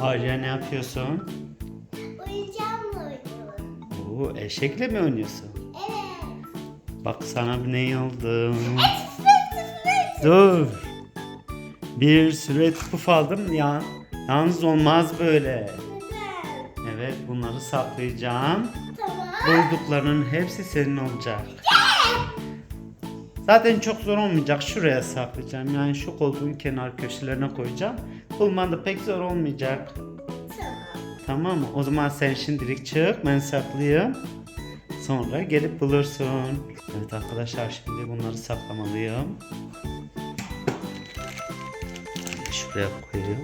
Arya ne yapıyorsun? Oyuncağımla oynuyorum. Oo, eşekle mi oynuyorsun? Evet. Bak sana ne aldım. Dur. Bir sürü puf aldım ya. Yalnız olmaz böyle. Güzel. Evet bunları saklayacağım. Tamam. Bulduklarının hepsi senin olacak. Zaten çok zor olmayacak. Şuraya saklayacağım. Yani şu koltuğun kenar köşelerine koyacağım. Bulman da pek zor olmayacak. Tamam. Mı? O zaman sen şimdilik çık. Ben saklayayım. Sonra gelip bulursun. Evet arkadaşlar şimdi bunları saklamalıyım. Şuraya koyayım.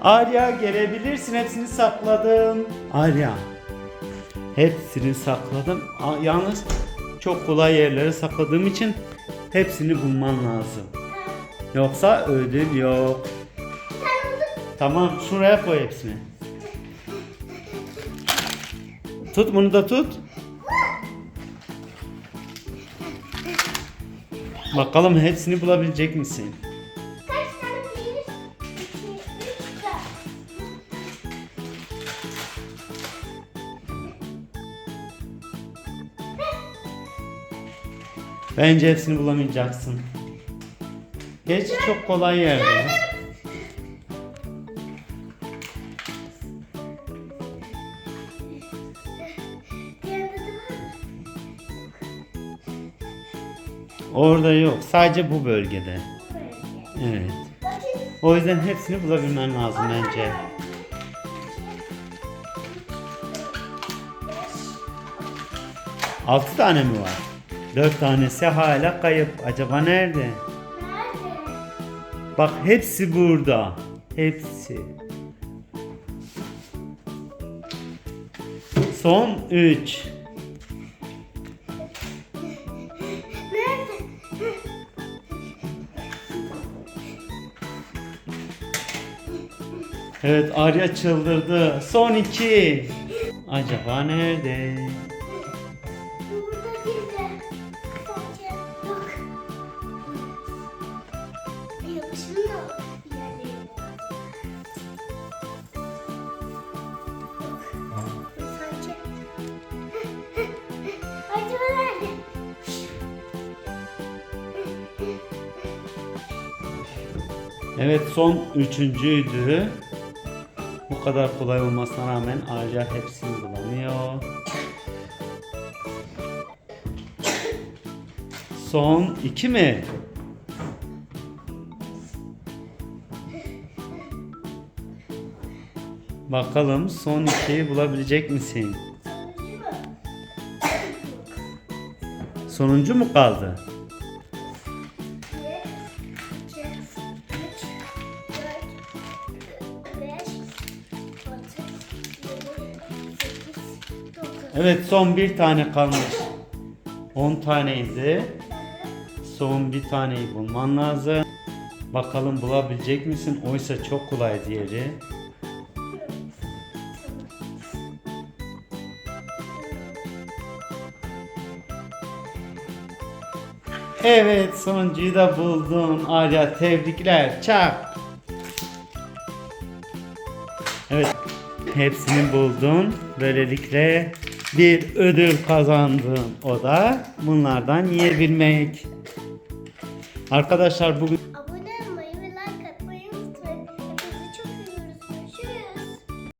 Arya gelebilirsin. Hepsini sakladım. Arya. Hepsini sakladım. Yalnız çok kolay yerlere sakladığım için hepsini bulman lazım. Yoksa ödül yok. Tamam şuraya koy hepsini. Tut bunu da tut. Bakalım hepsini bulabilecek misin? Bence hepsini bulamayacaksın. Geç çok kolay yerde. Orada yok. Sadece bu bölgede. Evet. O yüzden hepsini bulabilmen lazım bence. Altı tane mi var? Dört tanesi hala kayıp. Acaba nerede? Nerede? Bak hepsi burada. Hepsi. Son üç. Nerede? Evet Arya çıldırdı. Son iki. Acaba nerede? Evet son üçüncüydü. Bu kadar kolay olmasına rağmen Arya hepsini bulamıyor. Son iki mi? Bakalım son ikiyi bulabilecek misin? Sonuncu mu kaldı? Evet son bir tane kalmış. 10 taneydi. Son bir taneyi bulman lazım. Bakalım bulabilecek misin? Oysa çok kolay diğeri. Evet sonuncuyu da buldun. Arya tebrikler. Çak. Evet hepsini buldun. Böylelikle bir ödül kazandın. O da bunlardan yiyebilmek. Arkadaşlar bugün